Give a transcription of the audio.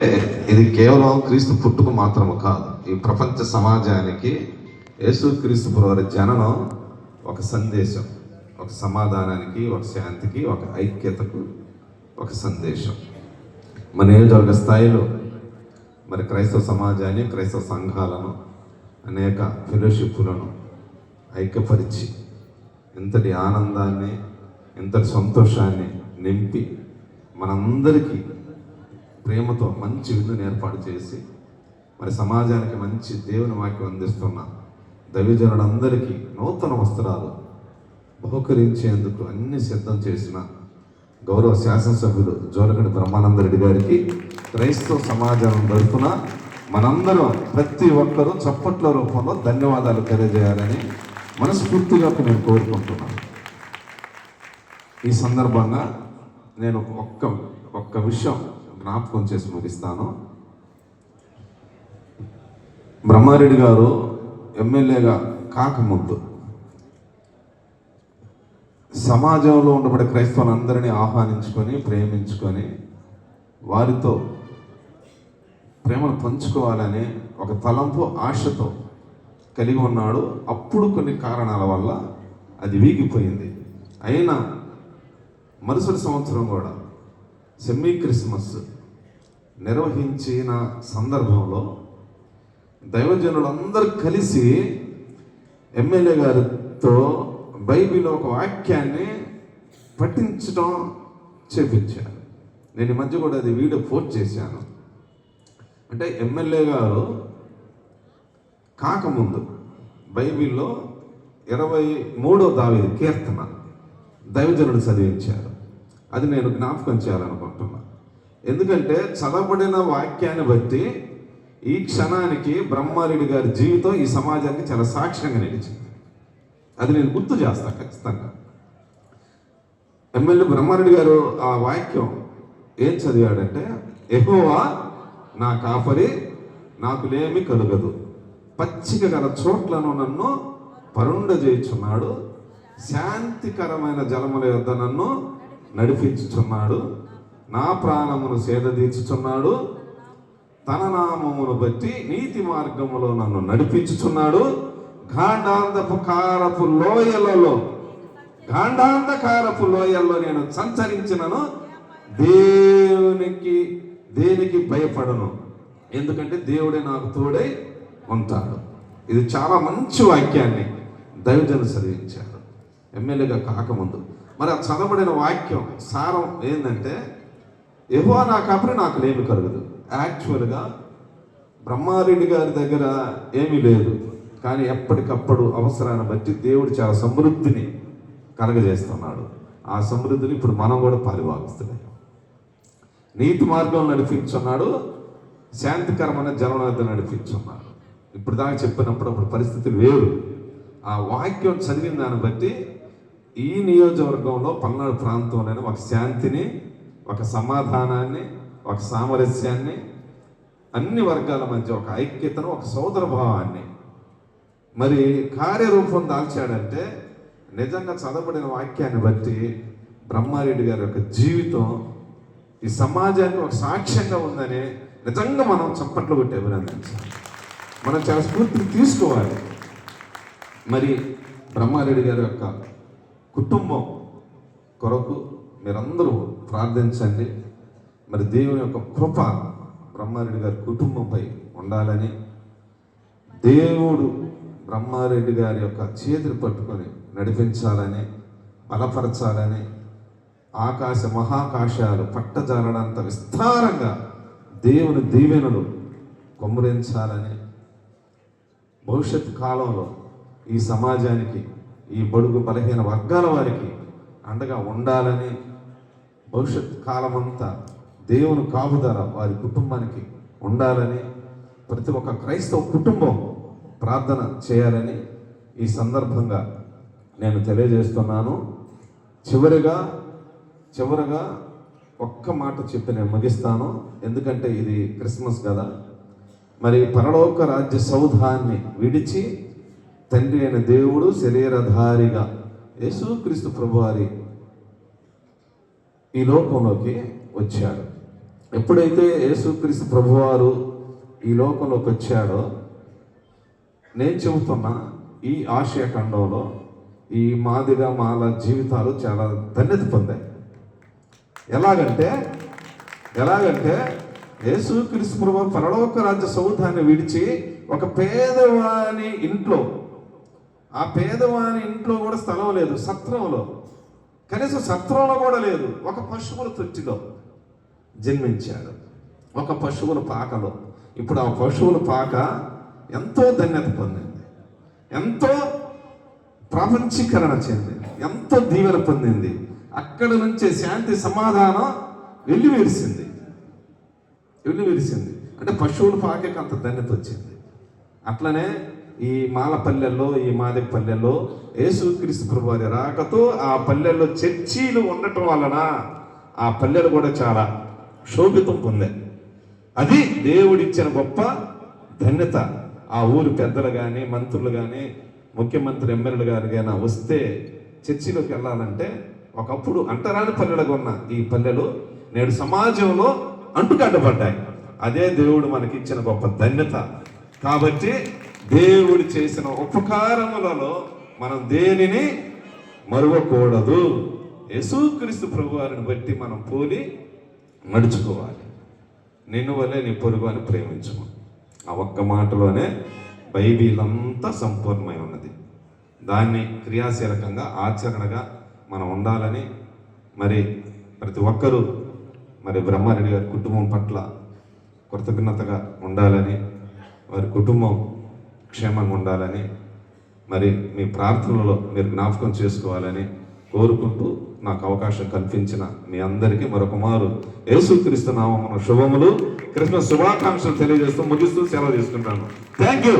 ఇది కేవలం క్రీస్తు పుట్టుకు మాత్రము కాదు. ఈ ప్రపంచ సమాజానికి యేసుక్రీస్తు వారి జననం ఒక సందేశం ఒక సమాధానానికి ఒక శాంతికి ఒక ఐక్యతకు ఒక సందేశం. మన నియోజకవర్గ స్థాయిలో మరి క్రైస్తవ సమాజాన్ని క్రైస్తవ సంఘాలను అనేక ఫెలోషిప్లను ఐక్యపరిచి ఇంతటి ఆనందాన్ని ఇంతటి సంతోషాన్ని నింపి మనందరికీ ప్రేమతో మంచి విందుని ఏర్పాటు చేసి మరి సమాజానికి మంచి దేవుని వాక్యం అందిస్తున్న దైవజనులందరికీ నూతన వస్త్రాలు బహుకరించేందుకు అన్ని సిద్ధం చేసిన గౌరవ శాసనసభ్యులు జోలకండి బ్రహ్మానంద రెడ్డి గారికి క్రైస్తవ సమాజం తరఫున మనందరం ప్రతి ఒక్కరూ చప్పట్ల రూపంలో ధన్యవాదాలు తెలియజేయాలని మనస్ఫూర్తిగా నేను కోరుకుంటున్నాను ఈ సందర్భంగా నేను ఒక్క ఒక్క విషయం జ్ఞాపకం చేసి ముగిస్తాను. బ్రహ్మారెడ్డి గారు ఎమ్మెల్యేగా కాకముందు సమాజంలో ఉండబడే క్రైస్తవులందరినీ ఆహ్వానించుకొని ప్రేమించుకొని వారితో ప్రేమను పంచుకోవాలని ఒక తలంపు ఆశతో కలిగి ఉన్నాడు. అప్పుడు కొన్ని కారణాల వల్ల అది వీగిపోయింది. అయినా మరుసటి సంవత్సరం కూడా సెమీ క్రిస్మస్ నిర్వహించిన సందర్భంలో దైవజనులందరూ కలిసి ఎమ్మెల్యే గారితో బైబిల్ ఒక వాక్యాన్ని పఠించడం చేపించారు. నేను ఈ మధ్య కూడా అది వీడియో పోస్ట్ చేశాను. అంటే ఎమ్మెల్యే గారు కాకముందు బైబిల్లో ఇరవై మూడో దావి కీర్తన దైవజనుడు చదివించారు. అది నేను జ్ఞాపకం చేయాలనుకుంటున్నా. ఎందుకంటే చదవబడిన వాక్యాన్ని బట్టి ఈ క్షణానికి బ్రహ్మారెడ్డి గారి జీవితం ఈ సమాజానికి చాలా సాక్ష్యంగా నిలిచింది. అది నేను గుర్తు చేస్తాను ఖచ్చితంగా. ఎమ్మెల్యే బ్రహ్మారెడ్డి గారు ఆ వాక్యం ఏం చదివాడంటే ఎహోవా నా కాపరి నాకు లేమి కలుగదు. పచ్చిక గల చోట్లను నన్ను పరుండ చేయుచున్నాడు శాంతికరమైన జలముల యొద్ద నన్ను నడిపించుచున్నాడు. నా ప్రాణమును సేద తీర్చుచున్నాడు. తన నామమును బట్టి నీతి మార్గములో నన్ను నడిపించుచున్నాడు. గాంధాంధపు కారపు లోయలలో గాంధాంధకారపు లోయల్లో నేను సంచరించినను. దేవునికి దేనికి భయపడను. ఎందుకంటే దేవుడే నాకు తోడై ఉంటాడు. ఇది చాలా మంచి వాక్యాన్ని దైవజన చదివించారు ఎమ్మెల్యేగా కాకముందు మరి ఆ చదవబడిన వాక్యం సారం ఏంటంటే ఎహో నా కాపరి నాకు లేమి కలగదు. యాక్చువల్గా బ్రహ్మారెడ్డి గారి దగ్గర ఏమీ లేదు. కానీ ఎప్పటికప్పుడు అవసరాన్ని బట్టి దేవుడు చాలా సమృద్ధిని కలగజేస్తున్నాడు. ఆ సమృద్ధిని ఇప్పుడు మనం కూడా పాలిభాగిస్తున్నాం నీతి మార్గం నడిపించున్నాడు శాంతికరమైన జలనాథ నడిపించున్నాడు. ఇప్పుడు దాకా చెప్పినప్పుడు అప్పుడు పరిస్థితులు వేరు. ఆ వాక్యం చదివిన దాన్ని బట్టి ఈ నియోజకవర్గంలో పల్నాడు ప్రాంతంలోనే ఒక శాంతిని ఒక సమాధానాన్ని ఒక సామరస్యాన్ని అన్ని వర్గాల మధ్య ఒక ఐక్యతను ఒక సోదరభావాన్ని. మరి కార్యరూపం దాల్చాడంటే నిజంగా చదవబడిన వాక్యాన్ని బట్టి బ్రహ్మారెడ్డి గారి యొక్క జీవితం ఈ సమాజానికి ఒక సాక్ష్యంగా ఉందని నిజంగా మనం చప్పట్లు కొట్టి అభినందించాలి. మనం చాలా స్ఫూర్తిని తీసుకోవాలి. మరి బ్రహ్మారెడ్డి గారి యొక్క కుటుంబం కొరకు మీరందరూ ప్రార్థించండి. మరి దేవుని యొక్క కృప బ్రహ్మారెడ్డి గారి కుటుంబంపై ఉండాలని దేవుడు బ్రహ్మారెడ్డి గారి యొక్క చేతిని పట్టుకొని నడిపించాలని బలపరచాలని ఆకాశ మహాకాశాలు పట్టజాలడంత విస్తారంగా దేవుని దీవెనలు కొమ్మరించాలని భవిష్యత్ కాలంలో ఈ సమాజానికి ఈ బడుగు బలహీన వర్గాల వారికి అండగా ఉండాలని భవిష్యత్ కాలమంతా దేవుని కాపుదల వారి కుటుంబానికి ఉండాలని ప్రతి ఒక్క క్రైస్తవ కుటుంబం ప్రార్థన చేయాలని ఈ సందర్భంగా నేను తెలియజేస్తున్నాను. చివరిగా చివరగా ఒక్క మాట చెప్పి నేను ముగిస్తాను. ఎందుకంటే ఇది క్రిస్మస్ కదా. మరి పరలోక రాజ్య సౌధాన్ని విడిచి తండ్రి అయిన దేవుడు శరీరధారిగా యేసుక్రీస్తు ప్రభువారి ఈ లోకంలోకి వచ్చాడు. ఎప్పుడైతే యేసుక్రీస్తు ప్రభువారు ఈ లోకంలోకి వచ్చాడో నేను చెబుతున్న ఈ ఆసియా ఖండంలో ఈ మాదిగ మాల జీవితాలు చాలా ధన్యత పొందాయి. ఎలాగంటే ఎలాగంటే యేసుక్రీస్తు ప్రభు పరలోక రాజ్య సౌధాన్ని విడిచి ఒక పేదవాని ఇంట్లో ఆ పేదవాని ఇంట్లో కూడా స్థలం లేదు సత్రంలో. కనీసం సత్రంలో కూడా లేదు. ఒక పశువుల తొట్టిలో జన్మించాడు. ఒక పశువుల పాకలో. ఇప్పుడు ఆ పశువుల పాక ఎంతో ధన్యత పొందింది. ఎంతో ప్రపంచీకరణ చెందింది. ఎంతో దీవెన పొందింది. అక్కడి నుంచే శాంతి సమాధానం వెళ్ళి విరిసింది వెళ్ళి విరిసింది అంటే పశువుల పాకకి అంత ధన్యత వచ్చింది. అట్లనే ఈ మాలపల్లెల్లో ఈ మాది పల్లెల్లో యేసుక్రీస్తు ప్రభు వారి రాకతో ఆ పల్లెల్లో చర్చీలు ఉండటం వలన ఆ పల్లెలు కూడా చాలా శోభితం పొందాయి. అది దేవుడిచ్చిన గొప్ప ధన్యత. ఆ ఊరు పెద్దలు కానీ మంత్రులు కానీ ముఖ్యమంత్రి ఎమ్మెల్యేలు గారు కానీ వస్తే చర్చిలోకి వెళ్ళాలంటే ఒకప్పుడు అంటరాని పల్లెలుగా ఉన్న ఈ పల్లెలు నేడు సమాజంలో అంటుకట్టబడ్డాయి అదే దేవుడు మనకిచ్చిన గొప్ప ధన్యత. కాబట్టి దేవుడు చేసిన ఉపకారములలో మనం దేనిని మరువకూడదు. యేసుక్రీస్తు ప్రభువారిని బట్టి మనం పోలి నడుచుకోవాలి. నిన్ను వల్లే నీ పొరుగు అని ప్రేమించము. ఆ ఒక్క మాటలోనే బైబిల్ అంతా సంపూర్ణమై ఉన్నది. దాన్ని క్రియాశీలకంగా ఆచరణగా మనం ఉండాలని మరి ప్రతి ఒక్కరూ మరి బ్రహ్మారెడ్డి గారి కుటుంబం పట్ల కృతజ్ఞతగా ఉండాలని వారి కుటుంబం క్షేమంగా ఉండాలని మరి మీ ప్రార్థనలో మీరు జ్ఞాపకం చేసుకోవాలని కోరుకుంటూ నాకు అవకాశం కల్పించిన మీ అందరికీ మరొకమారు యేసుక్రీస్తు నామమున శుభములు. క్రిస్మస్ శుభాకాంక్షలు తెలియజేస్తూ ముగిస్తూ సెలవు తీసుకుంటాను. Thank you.